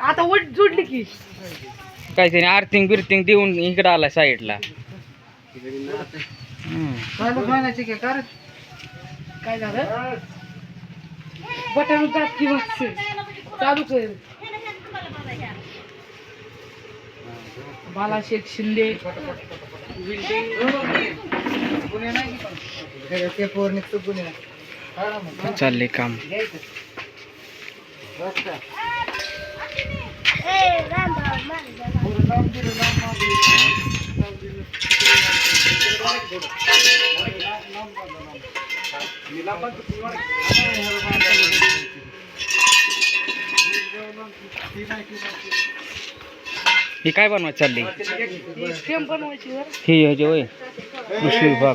आता वट जोडली की. काहीतरी आर्थिंग बिर्थिंग देऊन इकडं आला साईडला. हम्म. काय झालं? बटन जात की बस चालू कर. बालाशेठ शिंदे. चाललंय काम. ही काय बनवायचं चालली? ही ह्याची होय. कृषी विभाग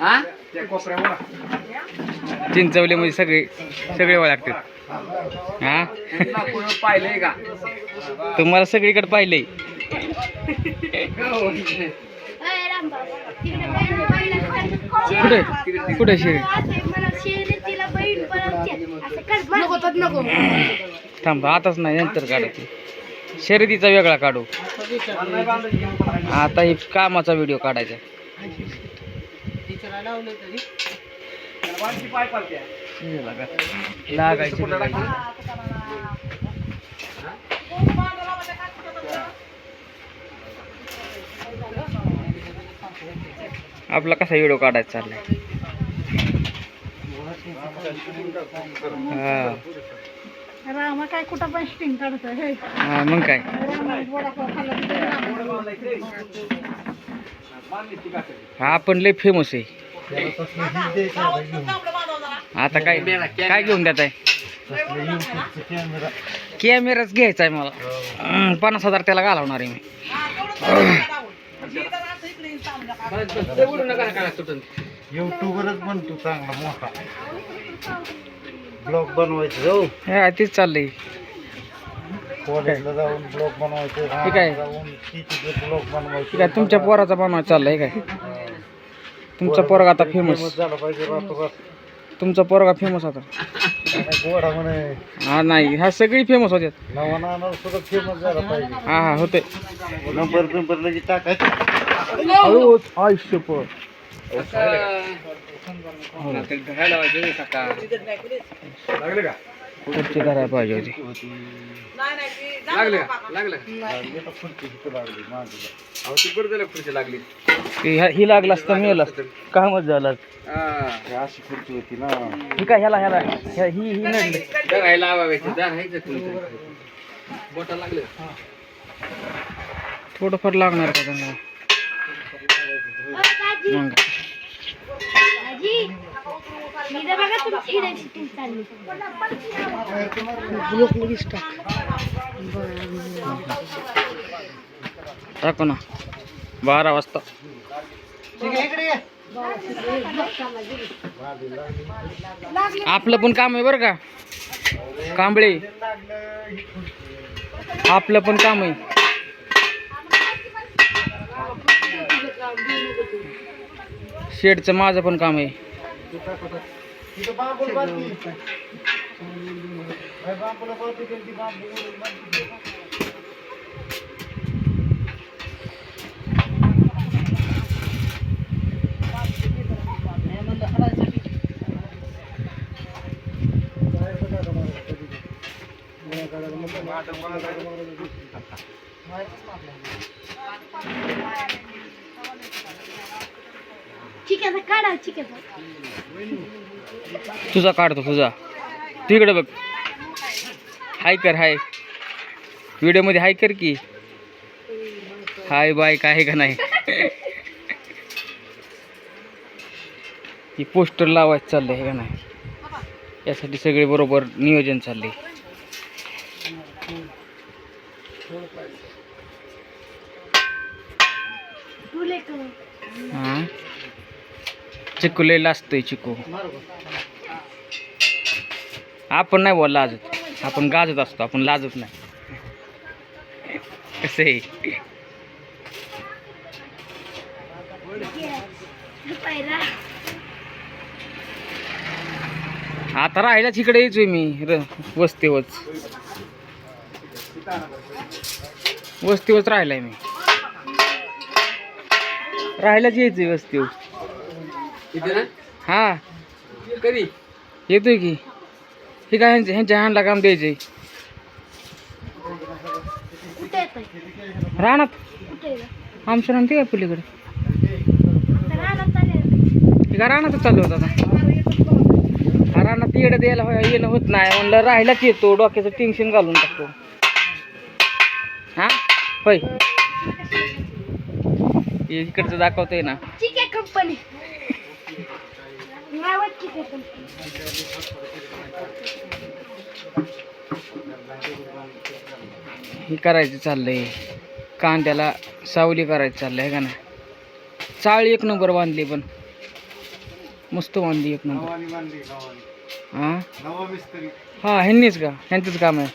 हा चिंचवलीमध्ये सगळे सगळे ओळखतात हा यांना कुठं पाहिलंय का? तुम्हाला सगळीकडे पाहिलंय. कुठे? कुठे थांब आताच नाही नंतर काढू शर्यतीचा वेगळा काढू. आता ही कामाचा व्हिडिओ काढायचा. लागायची आपला कसा व्हिडिओ काढायचा चाललाय? रामा काय कुठं पण स्टिंग काढत हे. हा मग काय? हा आपण लय फेमस आहे. आता काय काय घेऊन देत आहे कॅमेराच घ्यायचा आहे मला. पन्नास हजार त्याला घालवणार आहे मी. युट्यूबरच बनतो चांगला मोठा. ब्लॉग बनवायचं जाऊ. हा तेच चाललंय. कॉलेजला जाऊन ब्लॉग बनवायचं ठीक आहे. जाऊन शेतीचे बनवायचे ठीक आहे तुमच्या पोराचा बनवायचा चाललाय काय? तुमचा पोरगा आता फेमस झाला पाहिजे रातोरात तुमचा पोरगा फेमस आता. आणि गोडा म्हणे. हा नाही ह्या सगळी फेमस होत्यात. नवा नाना सुद्धा फेमस झाला पाहिजे. हा हा होते नंबर बिंबर लगेच टाकायचं. आयुष्य पर खुर्ची धरायला पाहिजे होती. लागलं. लागलं खुर्ची ही लागला असतं मेल असतं. कामच झालं अशी खुर्ची होती ना. ही काय ह्याला ह्याला ह्या- ही ही नडली लावायचं बोटा लागलं थोडंफार लागणार का त्यांना? मग. ब्लॉक लगेच टाक टाकू ना. बारा वाजता. आपलं पण काम आहे बरं का? कांबळे. आपलं पण काम आहे. शेडचं माझं पण काम आहे. तिथं बांबूला बांधली. बांबूला बांधली ती बांबू बांधली. चिकन काढा चिकन तुझा काढतो तुझा. तिकडे बघ. हाय कर हाय. व्हिडिओमध्ये हाय कर की. हाय बाय काय का नाही. ही पोस्टर लावायचं चाललंय हे का नाही? यासाठी सगळे बरोबर नियोजन चालले हां? चिकू असतो लाजतोय चिकू. आपण नाही बोल लाजत. आपण गाजत असतो आपण लाजत नाही. कसं आहे? आता राहिलाच इकडे यायचोय मी र वस्तीवच वस्तीवच राहिलाय मी. राहायलाच यायचंय वस्तीवर. इथे ना हा. कधी? येतोय की. हे काय ह्यांच्या ह्यांच्या हँडला काम द्यायचंय. रानात. आमच्या रान ते काय पलीकडे. हे काय रानातच चालू होतं आता? हा रानात येणं द्यायला होय येणं होत नाही. म्हणलं राहिलाच येतो. डोक्याचं टेन्शन घालून टाकतो. हा? होय. हे इकडचं दाखवतंय ना. ठीक आहे कंपनी हे करायचं चाललंय. कांद्याला सावली करायचं चाललंय का नाही? चाळी एक नंबर बांधली पण. मस्त बांधली एक नंबर. हा नवा मिस्त्री. हा ह्यांनीच का? ह्यांचंच काम आहे.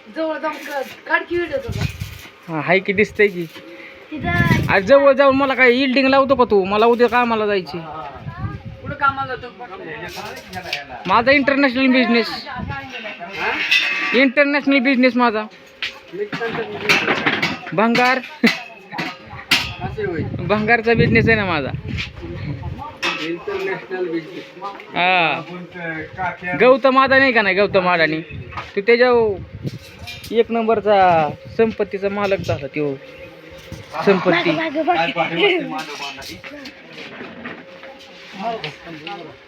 हा हाय की दिसतंय की. आज जवळ जाऊन मला काय इल्डिंग लावतो का तू? मला उद्या कामाला जायची माझा इंटरनॅशनल बिझनेस इंटरनॅशनल बिझनेस माझा. भंगार. भंगारचा बिझनेस आहे ना माझा. इंटरनॅशनल हा. गौतम अदानी का नाही? गौतम अदानी तो त्याच्या एक नंबरचा संपत्तीचा मालक झाला तो. संपत्ती.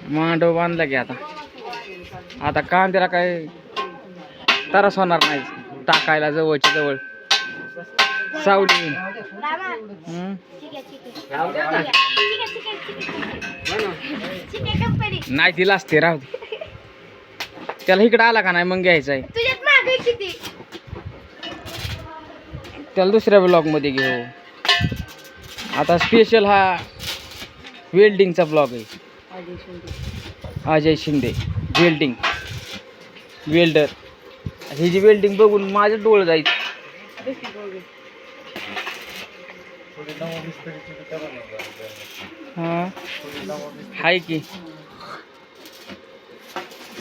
मांडव बांधला की आता. आता कांद्याला काय त्रास होणार नाही. टाकायला जवळच्या जवळ. सावली. नाही तिला असते राहू त्याला इकडं आला का नाही मग घ्यायचा आहे. त्याला दुसऱ्या ब्लॉगमध्ये घेऊ. आता स्पेशल हा वेल्डिंगचा ब्लॉग आहे. अजय शिंदे. वेल्डिंग. वेल्डर. ही जी वेल्डिंग बघून माझं डोळ जायचं. हां? मिस्त्री हाय की.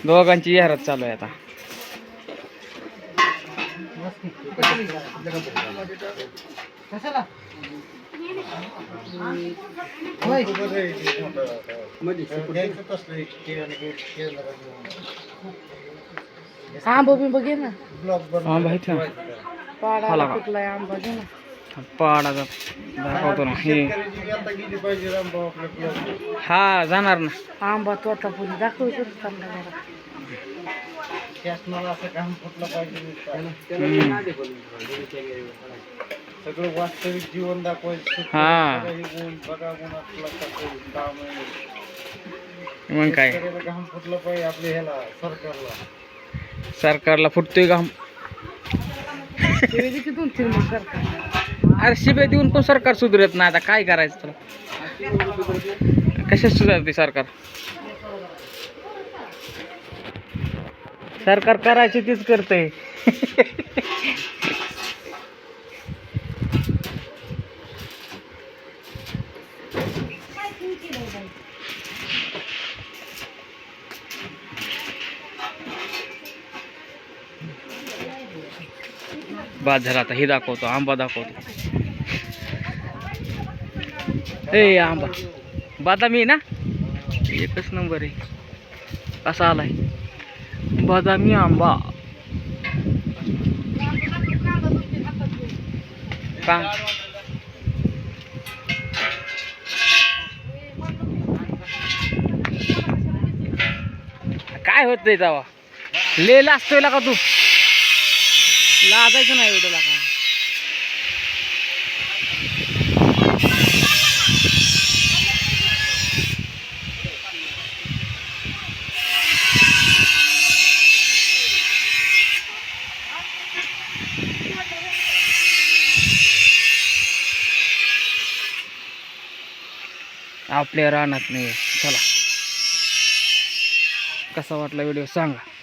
दोघांची जाहिरात चालू आहे आता. बरं आंबा बिंब घे ना. ब्लॉक बनवून हा माहिती ना पाडाला मला का? कुठलाय आंबा घे ना. पाडाचा दाखवतो ना. हे. हा जाणार ना. आंबा दाखवतो चांगला जरा. शासनाला असं काम कुठलं पाहिजे. सगळं वास्तविक जीवन दाखवायचं. हा. बघा हे गुण, बघा गुणातलं कसं काम आहे. मग काय? शेतकऱ्याला घाम फुटलं पाहिजे आपल्या ह्याला सरकारला. सरकारला फुटतोय का सरकार अरे शिबे देऊन पण सरकार सुधरत नाही. आता काय करायचं त्याला कशात सुधारते सरकार? सरकार करायचे तीच करते बाद झाला आता. हे दाखवतो आंबा दाखवतो. ए आंबा. बदामी आहे ना? एकच नंबर आहे. कसा आलाय? बदामी आंबा. का? काय होत नाही जावा लेला असतोय का तू? लाजायचं नाही एवढं लागा आपल्या राहणार नाही. चला. कसा वाटला व्हिडिओ सांगा.